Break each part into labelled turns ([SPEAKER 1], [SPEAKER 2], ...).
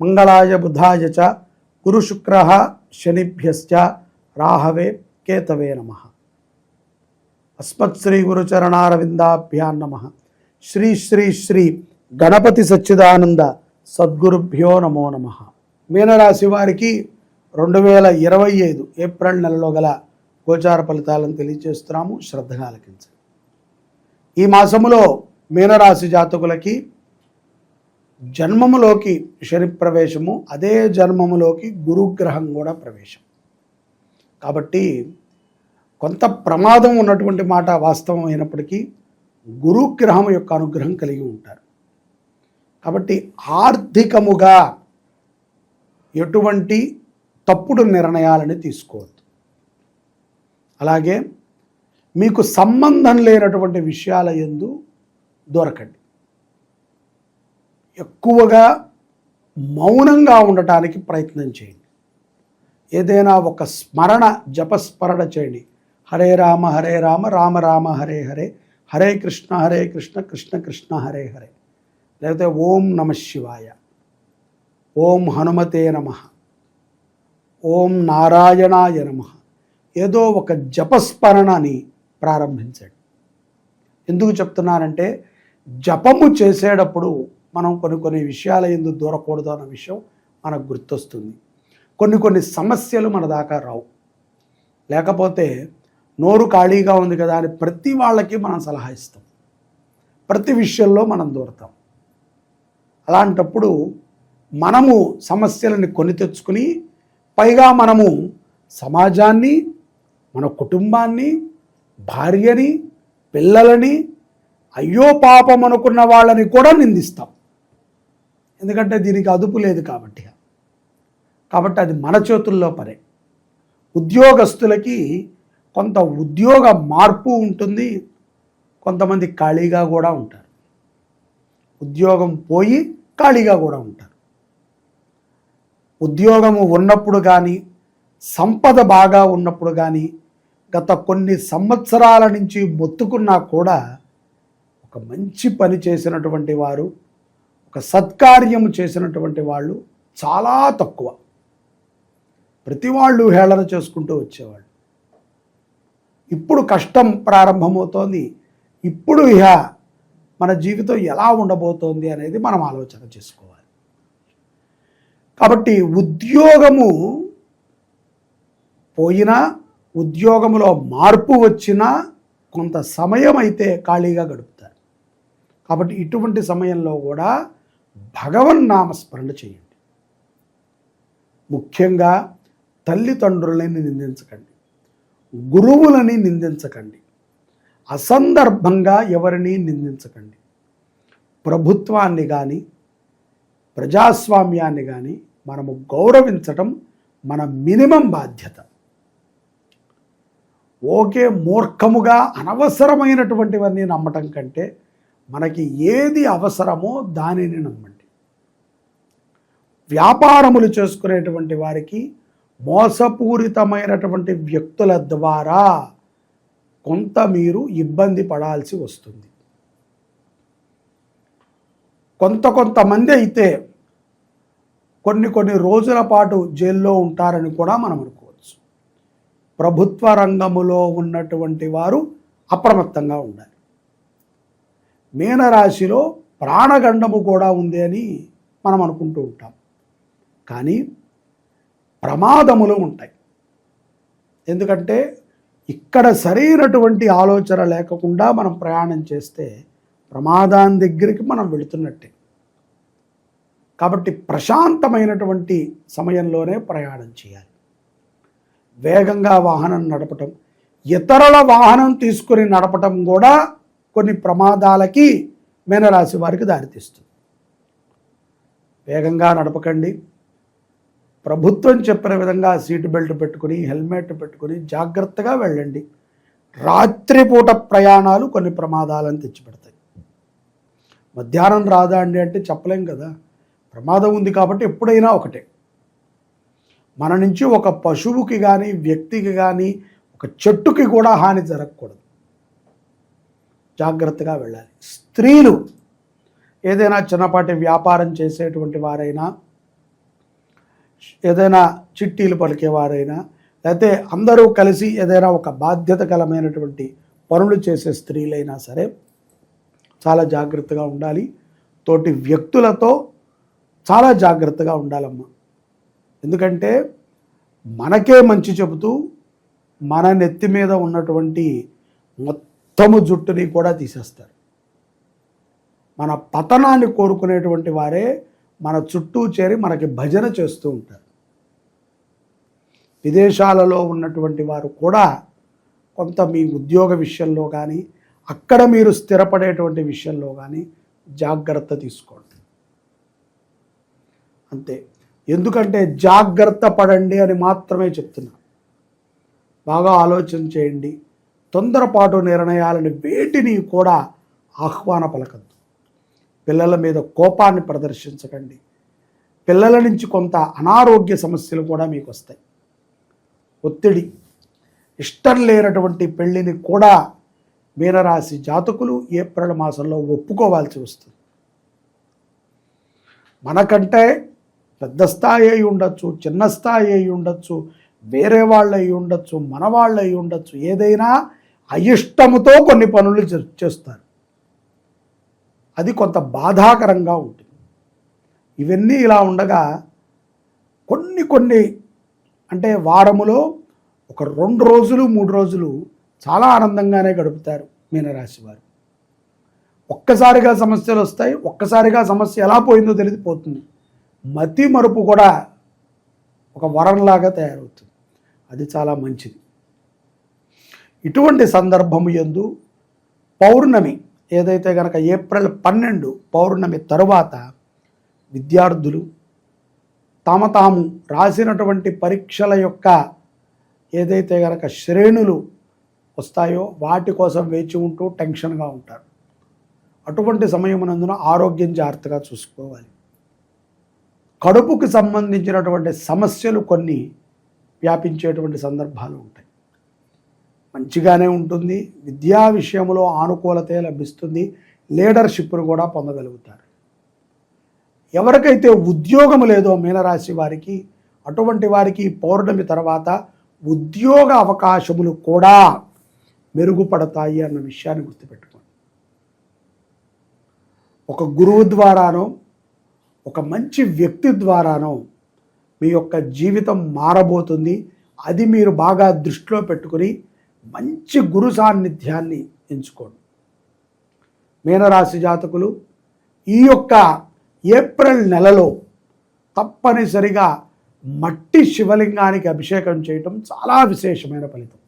[SPEAKER 1] మంగళాయ బుధాయ చ గురుశుక్ర శనిభ్యశ్చ రాహవే కేతవే నమ. అస్మత్ శ్రీ గురుచరణారవిందాభ్యాన్ నమ. శ్రీ శ్రీ శ్రీ గణపతి సచ్చిదానంద సద్గురుభ్యో నమో నమ. మీనరాశి వారికి రెండు వేల ఇరవై ఐదు ఏప్రిల్ నెలలో గల గోచార ఫలితాలను తెలియజేస్తున్నాము. శ్రద్ధగా ఆలకించండి. ఈ మాసములో మీనరాశి జాతకులకి జన్మములోకి శని ప్రవేశము అదే జన్మములోకి గురుగ్రహం కూడా ప్రవేశం. కాబట్టి కొంత ప్రమాదం ఉన్నటువంటి మాట వాస్తవం అయినప్పటికీ గురుగ్రహం యొక్క అనుగ్రహం కలిగి ఉంటారు. కాబట్టి ఆర్థికముగా ఎటువంటి తప్పుడు నిర్ణయాలని తీసుకోవద్దు. అలాగే మీకు సంబంధం లేనటువంటి విషయాల ఎందు దొరకండి. ఎక్కువగా మౌనంగా ఉండటానికి ప్రయత్నం చేయండి. ఏదైనా ఒక స్మరణ జపస్మరణ చేయండి. హరే రామ హరే రామ రామ రామ హరే హరే హరే కృష్ణ హరే కృష్ణ కృష్ణ కృష్ణ హరే హరే. లేకపోతే ఓం నమ శివాయ. ఓం హనుమతే నమ. ఓం నారాయణాయ నమ. ఏదో ఒక జపస్మరణని ప్రారంభించండి. ఎందుకు చెప్తున్నానంటే జపము చేసేటప్పుడు మనం కొన్ని కొన్ని విషయాల ఎందుకు దూరకూడదు అన్న విషయం మనకు గుర్తొస్తుంది. కొన్ని కొన్ని సమస్యలు మన దాకా రావు. లేకపోతే నోరు ఖాళీగా ఉంది కదా అని ప్రతి వాళ్ళకి మనం సలహా ఇస్తాం. ప్రతి విషయంలో మనం దూరతాం. అలాంటప్పుడు మనము సమస్యలని కొని తెచ్చుకుని పైగా మనము సమాజాన్ని మన కుటుంబాన్ని భార్యని పిల్లలని అయ్యో పాపం అనుకున్న వాళ్ళని కూడా నిందిస్తాం. ఎందుకంటే దీనికి అదుపు లేదు కాబట్టి. కాబట్టి అది మన చేతుల్లో పనే ఉద్యోగస్తులకి కొంత ఉద్యోగ మార్పు ఉంటుంది. కొంతమంది ఖాళీగా కూడా ఉంటారు. ఉద్యోగం పోయి ఖాళీగా కూడా ఉంటారు. ఉద్యోగము ఉన్నప్పుడు కానీ సంపద బాగా ఉన్నప్పుడు కానీ గత కొన్ని సంవత్సరాల నుంచి మొత్తుకున్నా కూడా ఒక మంచి పని చేసినటువంటి వారు ఒక సత్కార్యము చేసినటువంటి వాళ్ళు చాలా తక్కువ. ప్రతి వాళ్ళు హేళన చేసుకుంటూ వచ్చేవాళ్ళు. ఇప్పుడు కష్టం ప్రారంభమవుతోంది. ఇప్పుడు ఇహ మన జీవితం ఎలా ఉండబోతోంది అనేది మనం ఆలోచన చేసుకోవాలి. కాబట్టి ఉద్యోగము పోయినా ఉద్యోగంలో మార్పు వచ్చినా కొంత సమయం అయితే ఖాళీగా గడుపుతారు. కాబట్టి ఇటువంటి సమయంలో కూడా భగవన్నామస్మరణ చేయండి. ముఖ్యంగా తల్లిదండ్రులని నిందించకండి. గురువులని నిందించకండి. అసందర్భంగా ఎవరిని నిందించకండి. ప్రభుత్వాన్ని కానీ ప్రజాస్వామ్యాన్ని కానీ మనము గౌరవించటం మన మినిమం బాధ్యత. ఓకే మూర్ఖముగా అనవసరమైనటువంటివన్నీ నమ్మటం కంటే మనకి ఏది అవసరమో దానిని నమ్మండి. వ్యాపారములు చేసుకునేటువంటి వారికి మోసపూరితమైనటువంటి వ్యక్తుల ద్వారా కొంత మీరు ఇబ్బంది పడాల్సి వస్తుంది. కొంత కొంతమంది అయితే కొన్ని కొన్ని రోజుల పాటు జైల్లో ఉంటారని కూడా మనం అనుకోవచ్చు. ప్రభుత్వ రంగములో ఉన్నటువంటి వారు అప్రమత్తంగా ఉండాలి. మీనరాశిలో ప్రాణగండము కూడా ఉంది అని మనం అనుకుంటూ ఉంటాం. కానీ ప్రమాదములు ఉంటాయి. ఎందుకంటే ఇక్కడ సరైనటువంటి ఆలోచన లేకుండా మనం ప్రయాణం చేస్తే ప్రమాదాన్ని దగ్గరికి మనం వెళుతున్నట్టే. కాబట్టి ప్రశాంతమైనటువంటి సమయంలోనే ప్రయాణం చేయాలి. వేగంగా వాహనం నడపటం ఇతరుల వాహనం తీసుకుని నడపటం కూడా కొన్ని ప్రమాదాలకి మీనరాశి వారికి దారితీస్తుంది. వేగంగా నడపకండి. ప్రభుత్వం చెప్పిన విధంగా సీటు బెల్ట్ పెట్టుకుని హెల్మెట్ పెట్టుకుని జాగ్రత్తగా వెళ్ళండి. రాత్రిపూట ప్రయాణాలు కొన్ని ప్రమాదాలను తెచ్చిపెడతాయి. మధ్యాహ్నం రాదా అండి అంటే చెప్పలేం కదా. ప్రమాదం ఉంది కాబట్టి ఎప్పుడైనా ఒకటే. మన నుంచి ఒక పశువుకి కానీ వ్యక్తికి కానీ ఒక చెట్టుకి కూడా హాని జరగకూడదు. జాగ్రత్తగా వెళ్ళాలి. స్త్రీలు ఏదైనా చిన్నపాటి వ్యాపారం చేసేటువంటి వారైనా ఏదైనా చిట్టీలు పలికేవారైనా లేకపోతే అందరూ కలిసి ఏదైనా ఒక బాధ్యతకరమైనటువంటి పనులు చేసే స్త్రీలైనా సరే చాలా జాగ్రత్తగా ఉండాలి. తోటి వ్యక్తులతో చాలా జాగ్రత్తగా ఉండాలమ్మా. ఎందుకంటే మనకే మంచి చెబుతూ మన నెత్తి మీద ఉన్నటువంటి మొత్తము జుట్టుని కూడా తీసేస్తారు. మన పతనాన్ని కోరుకునేటువంటి వారే మన చుట్టూ చేరి మనకి భజన చేస్తూ ఉంటారు. విదేశాలలో ఉన్నటువంటి వారు కూడా కొంత మీ ఉద్యోగ విషయంలో కానీ అక్కడ మీరు స్థిరపడేటువంటి విషయంలో కానీ జాగ్రత్త తీసుకోండి. అంతే. ఎందుకంటే జాగ్రత్త పడండి అని మాత్రమే చెప్తున్నా. బాగా ఆలోచన చేయండి. తొందరపాటు నిర్ణయాలను వేటిని కూడా ఆహ్వాన పలకద్దు. పిల్లల మీద కోపాన్ని ప్రదర్శించకండి. పిల్లల నుంచి కొంత అనారోగ్య సమస్యలు కూడా మీకు వస్తాయి. ఒత్తిడి ఇష్టం లేనటువంటి పెళ్ళిని కూడా మీనరాశి జాతకులు ఏప్రిల్ మాసంలో ఒప్పుకోవాల్సి వస్తుంది. మనకంటే పెద్ద స్థాయి అయి ఉండొచ్చు చిన్న స్థాయి అయి ఉండొచ్చు వేరే వాళ్ళు అయి ఉండొచ్చు మన వాళ్ళు అయి ఉండొచ్చు ఏదైనా అయిష్టముతో కొన్ని పనులు చేస్తారు. అది కొంత బాధాకరంగా ఉంటుంది. ఇవన్నీ ఇలా ఉండగా కొన్ని కొన్ని అంటే వారములో ఒక రెండు రోజులు మూడు రోజులు చాలా ఆనందంగానే గడుపుతారు మీనరాశి వారు. ఒక్కసారిగా సమస్యలు వస్తాయి ఒక్కసారిగా సమస్య ఎలా పోయిందో తెలిసిపోతుంది మతి మరుపు కూడా ఒక వరంలాగా తయారవుతుంది. అది చాలా మంచిది. ఇటువంటి సందర్భము ఎందు పౌర్ణమి ఏదైతే కనుక ఏప్రిల్ పన్నెండు పౌర్ణమి తరువాత విద్యార్థులు తమ తాము రాసినటువంటి పరీక్షల యొక్క ఏదైతే కనుక శ్రేణులు వస్తాయో వాటి కోసం వేచి ఉంటూ టెన్షన్గా ఉంటారు. అటువంటి సమయమునందున ఆరోగ్యం జాగ్రత్తగా చూసుకోవాలి. కడుపుకి సంబంధించినటువంటి సమస్యలు కొన్ని వ్యాపించేటువంటి సందర్భాలు ఉంటాయి. మంచిగానే ఉంటుంది. విద్యా విషయంలో ఆనుకూలతే లభిస్తుంది. లీడర్షిప్ను కూడా పొందగలుగుతారు. ఎవరికైతే ఉద్యోగం లేదో మీనరాశి వారికి అటువంటి వారికి పౌర్ణమి తర్వాత ఉద్యోగ అవకాశములు కూడా మెరుగుపడతాయి అన్న విషయాన్ని గుర్తుపెట్టుకోండి. ఒక గురువు ద్వారానో ఒక మంచి వ్యక్తి ద్వారానో మీ యొక్క జీవితం మారబోతుంది. అది మీరు బాగా దృష్టిలో పెట్టుకుని మంచి గురు సాన్నిధ్యాన్ని ఎంచుకోండి. మీనరాశి జాతకులు ఈ యొక్క ఏప్రిల్ నెలలో తప్పనిసరిగా మట్టి శివలింగానికి అభిషేకం చేయటం చాలా విశేషమైన ఫలితం.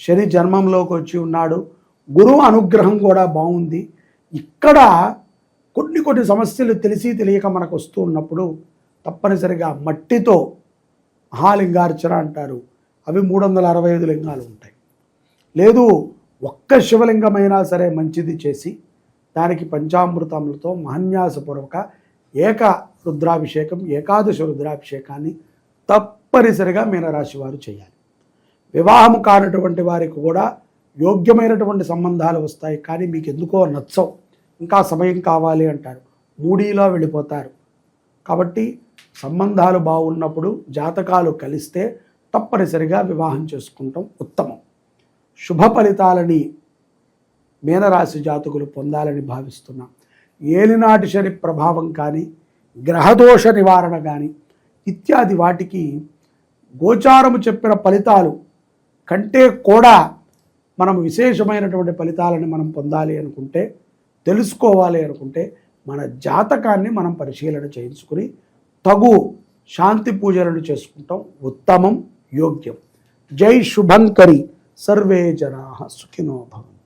[SPEAKER 1] శని జన్మంలోకి వచ్చి ఉన్నాడు. గురువు అనుగ్రహం కూడా బాగుంది. ఇక్కడ కొన్ని కొన్ని సమస్యలు తెలిసి తెలియక మనకు వస్తూ ఉన్నప్పుడు తప్పనిసరిగా మట్టితో మహాలింగార్చన అంటారు. అవి మూడు వందల అరవై ఐదు లింగాలు ఉంటాయి. లేదు ఒక్క శివలింగమైనా సరే మంచిది చేసి దానికి పంచామృతములతో మహన్యాసపూర్వక ఏక రుద్రాభిషేకం ఏకాదశ రుద్రాభిషేకాన్ని తప్పనిసరిగా మీనరాశి వారు చేయాలి. వివాహము కానటువంటి వారికి కూడా యోగ్యమైనటువంటి సంబంధాలు వస్తాయి కానీ మీకు ఎందుకో నచ్చవు. ఇంకా సమయం కావాలి అంటారు. మూడీలో వెళ్ళిపోతారు. కాబట్టి సంబంధాలు బాగున్నప్పుడు జాతకాలు కలిస్తే తప్పనిసరిగా వివాహం చేసుకుంటాం. ఉత్తమం. శుభ ఫలితాలని మీనరాశి జాతకులు పొందాలని భావిస్తున్నాం. ఏలినాటి శని ప్రభావం కానీ గ్రహదోష నివారణ కానీ ఇత్యాది వాటికి గోచారము చెప్పిన ఫలితాలు కంటే కూడా మనం విశేషమైనటువంటి ఫలితాలను మనం పొందాలి అనుకుంటే తెలుసుకోవాలి అనుకుంటే మన జాతకాన్ని మనం పరిశీలన చేయించుకుని తగు శాంతి పూజలను చేసుకుంటాం. ఉత్తమం. योग्यम। जय शुभंकरी सर्वे जना सुखिनो भव